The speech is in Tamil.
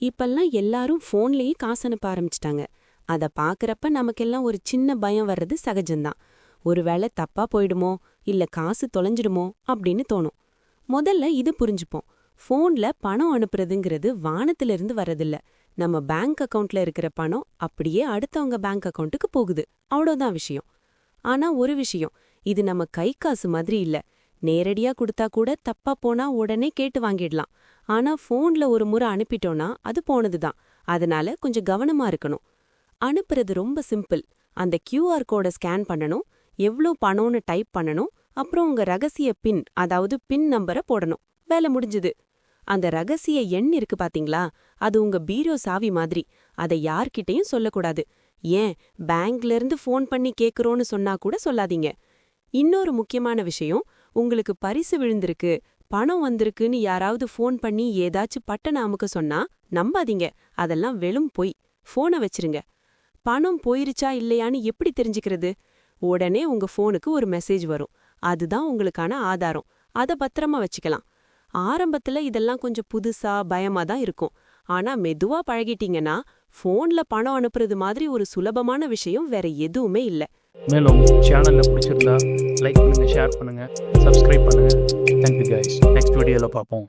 இப்பெல்லாம் எல்லாரும் ஃபோன்லயே காசு அனுப்ப ஆரம்பிச்சிட்டாங்க. அத பாக்குறப்ப நமக்கெல்லாம் ஒரு சின்ன பயம் வர்றது சகஜம்தான். ஒருவேளை தப்பா போயிடுமோ இல்ல காசு தொலைஞ்சிடுமோ அப்படின்னு தோணும். முதல்ல இது புரிஞ்சுப்போம். ஃபோன்ல பணம் அனுப்புறதுங்கிறது வானத்துல இருந்து நம்ம பேங்க் அக்கவுண்ட்ல இருக்கிற பணம் அப்படியே அடுத்தவங்க பேங்க் அக்கவுண்ட்டுக்கு போகுது. அவ்வளோதான் விஷயம். ஆனா ஒரு விஷயம் இது நம்ம கை காசு மாதிரி இல்ல. நேரடியா கொடுத்தா கூட தப்பா போனா உடனே கேட்டு வாங்கிடலாம். ஆனா ஃபோன்ல ஒரு முறை அனுப்பிட்டோம்னா அது போனதுதான். அதனால கொஞ்சம் கவனமா இருக்கணும். அனுப்புறது ரொம்ப சிம்பிள். அந்த கியூஆர் கோடை ஸ்கேன் பண்ணணும். எவ்ளோ பணம்னு டைப் பண்ணணும். அப்புறம் உங்க ரகசிய பின் அதாவது பின் நம்பரை போடணும். வேலை முடிஞ்சுது. அந்த ரகசிய எண் இருக்கு பாத்தீங்களா? அது உங்க பீரோ சாவி மாதிரி. அதை யார்கிட்டயும் சொல்லக்கூடாது. ஏன்? பேங்க்ல இருந்து ஃபோன் பண்ணி கேக்குறோன்னு சொன்னா கூட சொல்லாதீங்க. இன்னொரு முக்கியமான விஷயம் உங்களுக்கு பரிசு விழுந்திருக்கு பணம் வந்திருக்குன்னு யாராவது ஃபோன் பண்ணி ஏதாச்சும் பட்டன அமுக்க சொன்னா நம்பாதீங்க. அதெல்லாம் வெளும் பொய். ஃபோனை வச்சிருங்க. பணம் போயிருச்சா இல்லையான்னு எப்படி தெரிஞ்சுக்கிறது? உடனே உங்க ஃபோனுக்கு ஒரு மெசேஜ் வரும். அதுதான் உங்களுக்கான ஆதாரம். அத பத்திரமா வச்சுக்கலாம். ஆரம்பத்துல இதெல்லாம் கொஞ்சம் புதுசா பயமா தான் இருக்கும். ஆனா மெதுவா பழகிட்டீங்கன்னா ஃபோன்ல பணம் அனுப்புறது மாதிரி ஒரு சுலபமான விஷயம் வேற எதுவுமே இல்ல. மேலும் சேனல்ல பிடிச்சிருந்தா ஷேர் பண்ணுங்கள் சப்ஸ்கிரைப் பண்ணுங்கள் தேங்க்யூ கைஸ் நெக்ஸ்ட் வீடியோவில் பார்ப்போம்.